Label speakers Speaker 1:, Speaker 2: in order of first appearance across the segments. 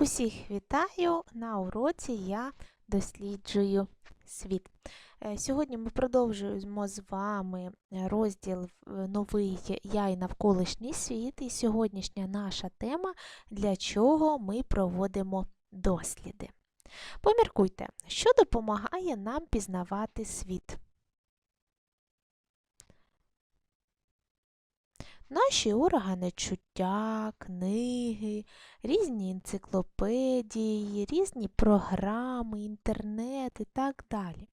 Speaker 1: Усіх вітаю! На уроці я досліджую світ. Е, Сьогодні ми продовжуємо з вами розділ е, новий Я і навколишній світ. І сьогоднішня наша тема для чого ми проводимо досліди. Поміркуйте, що допомагає нам пізнавати світ. Наші органи чуття, книги, різні енциклопедії, різні програми, інтернет і так далі.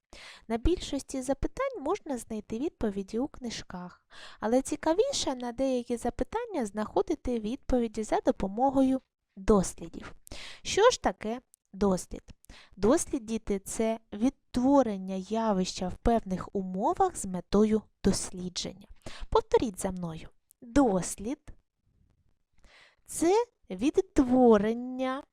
Speaker 1: На більшості запитань можна знайти відповіді у книжках, але цікавіше на деякі запитання знаходити відповіді за допомогою дослідів. Що ж таке дослід? Дослід, діти, це відтворення явища в певних умовах з метою дослідження. Повторіть за мною. Дослід це відтворення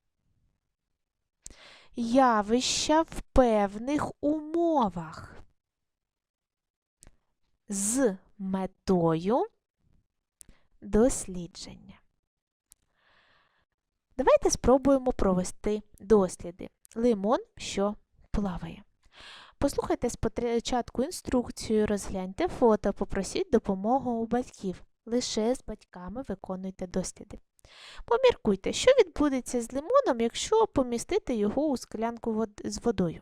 Speaker 1: явища в певних умовах з метою дослідження. Давайте спробуємо провести досліди. Лимон, що плаває. Послухайте спочатку інструкцію, розгляньте фото, попросіть допомогу у батьків. Лише з батьками виконуйте досліди. Поміркуйте, що відбудеться з лимоном, якщо помістити його у склянку вод... з водою.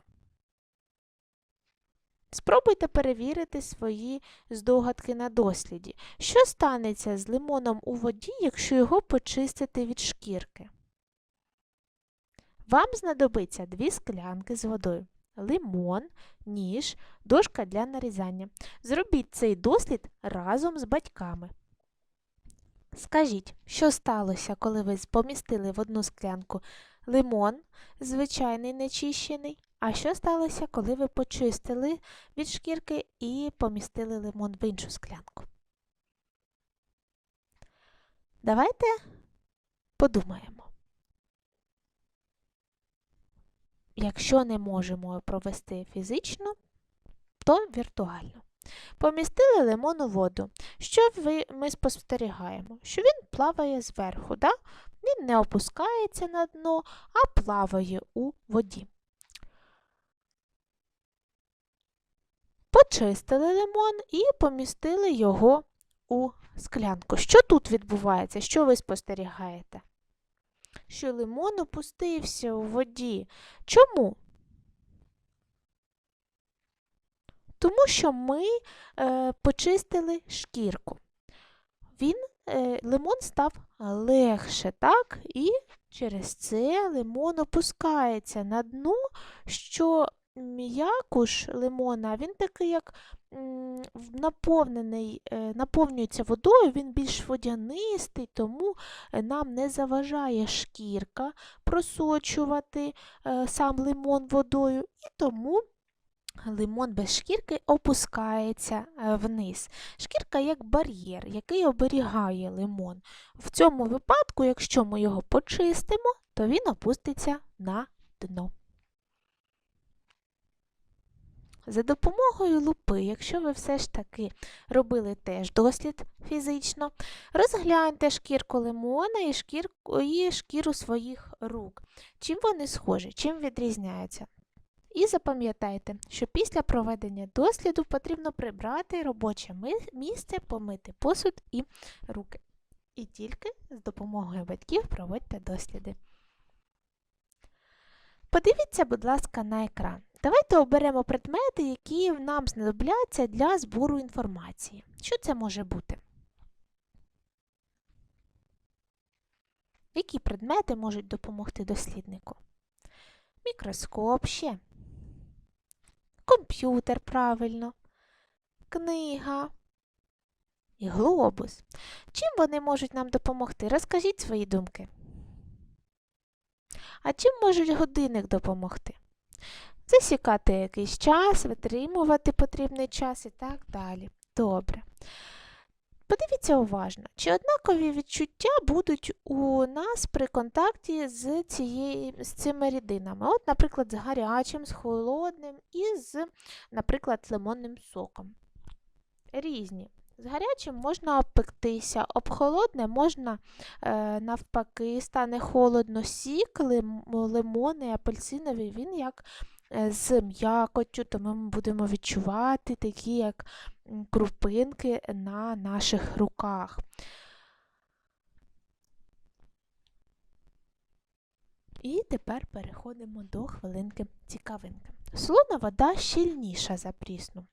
Speaker 1: Спробуйте перевірити свої здогадки на досліді. Що станеться з лимоном у воді, якщо його почистити від шкірки? Вам знадобиться дві склянки з водою. Лимон, ніж, дошка для нарізання. Зробіть цей дослід разом з батьками. Скажіть, що сталося, коли ви помістили в одну склянку лимон, звичайний нечищений, а що сталося, коли ви почистили від шкірки і помістили лимон в іншу склянку? Давайте подумаємо. Якщо не можемо провести фізично, то віртуально. Помістили лимон у воду. Що ви, ми спостерігаємо? Що він плаває зверху, да? він не опускається на дно, а плаває у воді. Почистили лимон і помістили його у склянку. Що тут відбувається? Що ви спостерігаєте? Що лимон опустився у воді. Чому? Тому що ми е, почистили шкірку. Він, е, Лимон став легше, так? І через це лимон опускається на дно, що м'якуш лимона, він такий, як наповнений, е, наповнюється водою, він більш водянистий, тому нам не заважає шкірка просочувати е, сам лимон водою, і тому Лимон без шкірки опускається е, вниз. Шкірка як бар'єр, який оберігає лимон. В цьому випадку, якщо ми його почистимо, то він опуститься на дно. За допомогою лупи, якщо ви все ж таки робили теж дослід фізично, розгляньте шкірку лимона і шкірку, і шкіру своїх рук. Чим вони схожі, чим відрізняються? І запам'ятайте, що після проведення досліду потрібно прибрати робоче місце, помити посуд і руки. І тільки з допомогою батьків проводьте досліди. Подивіться, будь ласка, на екран. Давайте оберемо предмети, які нам знадобляться для збору інформації. Що це може бути? Які предмети можуть допомогти досліднику? Мікроскоп ще комп'ютер правильно, книга і глобус. Чим вони можуть нам допомогти? Розкажіть свої думки. А чим можуть годинник допомогти? Засікати якийсь час, витримувати потрібний час і так далі. Добре. Подивіться уважно, чи однакові відчуття будуть у нас при контакті з цією, з цими рідинами. От, наприклад, з гарячим, з холодним і з, наприклад, лимонним соком. Різні З гарячим можна обпектися, об холодне можна е, навпаки, стане холодно. Сік, лим, лимони, апельсиновий, він як е, з м'якоттю, то ми будемо відчувати такі як крупинки на наших руках. І тепер переходимо до хвилинки цікавинки. Солона вода щільніша за прісну.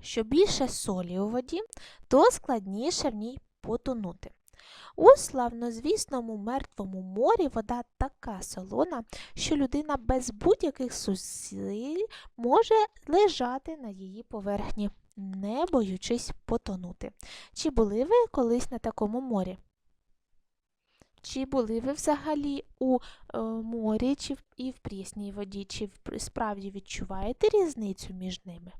Speaker 1: Що більше солі у воді, то складніше в ній потонути. У славнозвісному мертвому морі вода така солона, що людина без будь-яких зусиль може лежати на її поверхні, не боючись потонути. Чи були ви колись на такому морі? Чи були ви взагалі у е, морі чи в- і в прісній воді? Чи в- справді відчуваєте різницю між ними?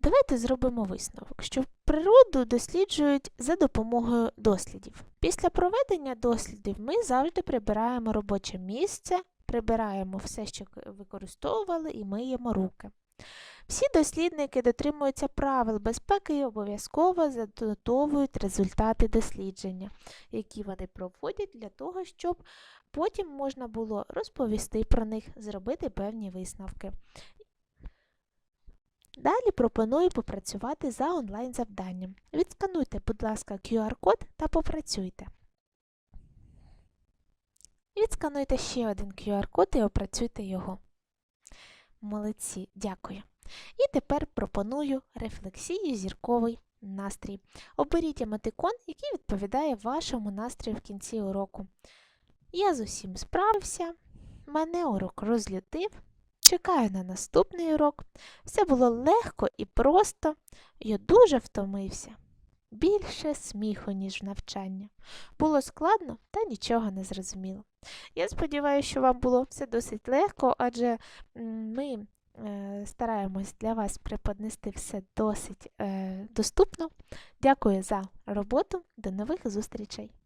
Speaker 1: Давайте зробимо висновок, що природу досліджують за допомогою дослідів. Після проведення дослідів ми завжди прибираємо робоче місце, прибираємо все, що використовували, і миємо руки. Всі дослідники дотримуються правил безпеки і обов'язково занотовують результати дослідження, які вони проводять для того, щоб потім можна було розповісти про них, зробити певні висновки. Далі пропоную попрацювати за онлайн-завданням. Відскануйте, будь ласка, QR-код та попрацюйте. Відскануйте ще один QR-код і опрацюйте його. Молодці, дякую. І тепер пропоную рефлексію зірковий настрій. Оберіть емотикон, який відповідає вашому настрою в кінці уроку. Я з усім справився, мене урок розлютив. Чекаю на наступний урок. Все було легко і просто. Я дуже втомився. Більше сміху, ніж навчання. Було складно, та нічого не зрозуміло. Я сподіваюся, що вам було все досить легко, адже ми е, стараємось для вас преподнести все досить е, доступно. Дякую за роботу. До нових зустрічей!